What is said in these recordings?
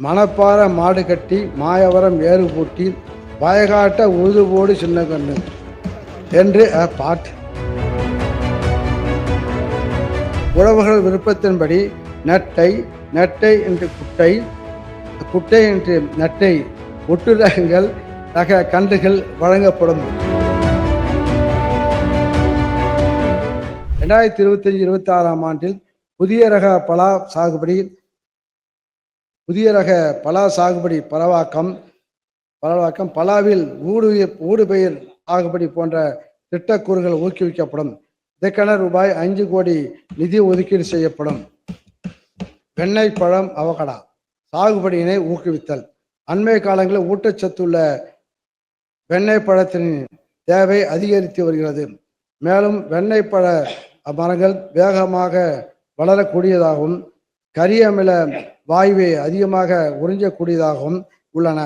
மணப்பாற மாடு கட்டி மாயவரம் ஏறு பூட்டி வயகாட்ட உழுதுபோடு சின்ன கண்ணு என்று a பாட்டு. உழவர்கள் விருப்பத்தின்படி நட்டை நட்டை என்று குட்டை குட்டை என்று நட்டை ஒட்டு ரகங்கள் ரக கன்றுகள் வழங்கப்படும். ரெண்டாயிரத்தி இருபத்தஞ்சு இருபத்தி ஆறாம் ஆண்டில் புதிய ரக பலா சாகுபடி புதிய ரக பலா சாகுபடி பலவாக்கம் பலவாக்கம் பலாவில் ஊடு ஊடுபயிர் சாகுபடி போன்ற திட்டக்கூறுகள் ஊக்குவிக்கப்படும். இதற்கென ரூபாய் அஞ்சு கோடி நிதி ஒதுக்கீடு செய்யப்படும். வெண்ணெய் பழம் அவகடா சாகுபடியினை ஊக்குவித்தல். அண்மை காலங்களில் ஊட்டச்சத்துள்ள வெண்ணெய் பழத்தின் தேவை அதிகரித்து வருகிறது. மேலும் வெண்ணெய் பழ மரங்கள் வேகமாக வளரக்கூடியதாகவும் கரியமில வாயுவை அதிகமாக உறிஞ்சக்கூடியதாகவும் உள்ளன.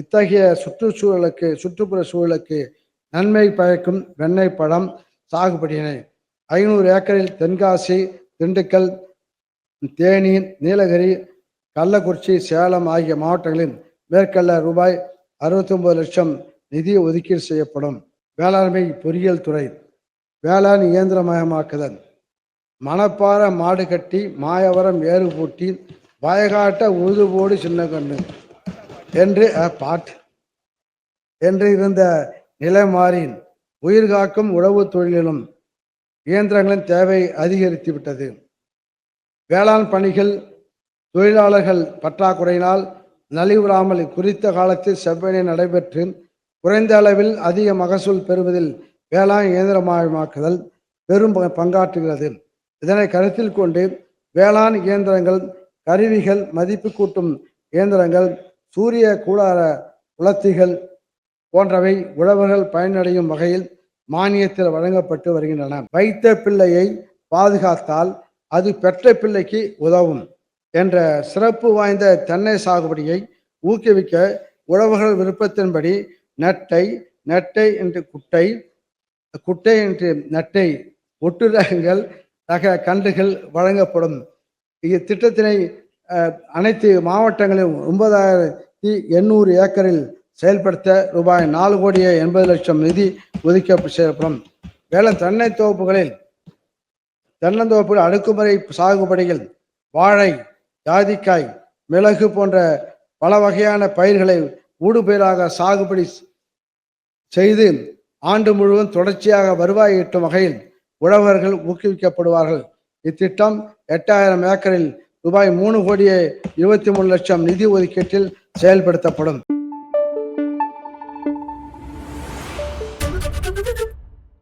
இத்தகைய சுற்றுச்சூழலுக்கு சுற்றுப்புற சூழலுக்கு நன்மை பயக்கும் வெண்ணெய் பழம் சாகுபடியினை. ஐநூறு ஏக்கரில் தென்காசி திண்டுக்கல் தேனி நீலகிரி கள்ளக்குறிச்சி சேலம் ஆகிய மாவட்டங்களில் மேற்கல்ல ரூபாய் அறுபத்தொன்பது லட்சம் நிதி ஒதுக்கீடு செய்யப்படும். வேளாண்மை பொறியியல் துறை. வேளாண் இயந்திரமயமாக்குதல். மணப்பாறை மாடு கட்டி மாயவரம் ஏறு பூட்டி வயகாட்ட உழுதுபோடு சின்ன கண்ணு. என்று பாட்டு. என்று இருந்த நிலை மாறின் உயிர் காக்கும் உழவு தொழிலிலும் இயந்திரங்களின் தேவை அதிகரித்து விட்டது. வேளாண் பணிகள் தொழிலாளர்கள் பற்றாக்குறையினால் நலிவுறாமல் குறித்த காலத்தில் செவ்வனை நடைபெற்று குறைந்த அளவில் அதிக மகசூல் பெறுவதில் வேளாண் இயந்திரமயமாக்குதல் பெரும் ப- பங்காற்றுகிறது. இதனை கருத்தில் கொண்டு வேளாண் இயந்திரங்கள் கருவிகள் மதிப்பு கூட்டும் இயந்திரங்கள் சூரிய கூடார உலர்த்திகள் போன்றவை உழவர்கள் பயனடையும் வகையில் மானியத்தில் வழங்கப்பட்டு வருகின்றன. வைத்த பிள்ளையை பாதுகாத்தால் அது பெற்ற பிள்ளைக்கு உதவும் என்ற சிறப்பு வாய்ந்த தென்னை சாகுபடியை ஊக்குவிக்க உழவர்கள் விருப்பத்தின்படி நட்டை நட்டை என்று குட்டை குட்டை என்று நட்டை ஒட்டு ரகங்கள் ரக கன்றுகள் வழங்கப்படும். இத்திட்டத்தினை அனைத்து மாவட்டங்களிலும் ஒன்பதாயிரத்தி எண்ணூறு ஏக்கரில் செயல்படுத்த ரூபாய் நாலு கோடியே எண்பது லட்சம் நிதி ஒதுக்க செய்யப்படும். மேலும் தென்னை தோப்புகளில் தென்னந்தோப்புகள் அடுக்குமுறை சாகுபடியில் வாழை ஜாதிக்காய் மிளகு போன்ற பல வகையான பயிர்களை ஊடுபயிராக சாகுபடி செய்து ஆண்டு முழுவதும் தொடர்ச்சியாக வருவாய் ஈட்டும் வகையில் உழவர்கள் ஊக்குவிக்கப்படுவார்கள். இத்திட்டம் எட்டாயிரம் ஏக்கரில் ரூபாய் மூணு கோடியே இருபத்தி மூணு லட்சம் நிதி ஒதுக்கீட்டில் செயல்படுத்தப்படும்.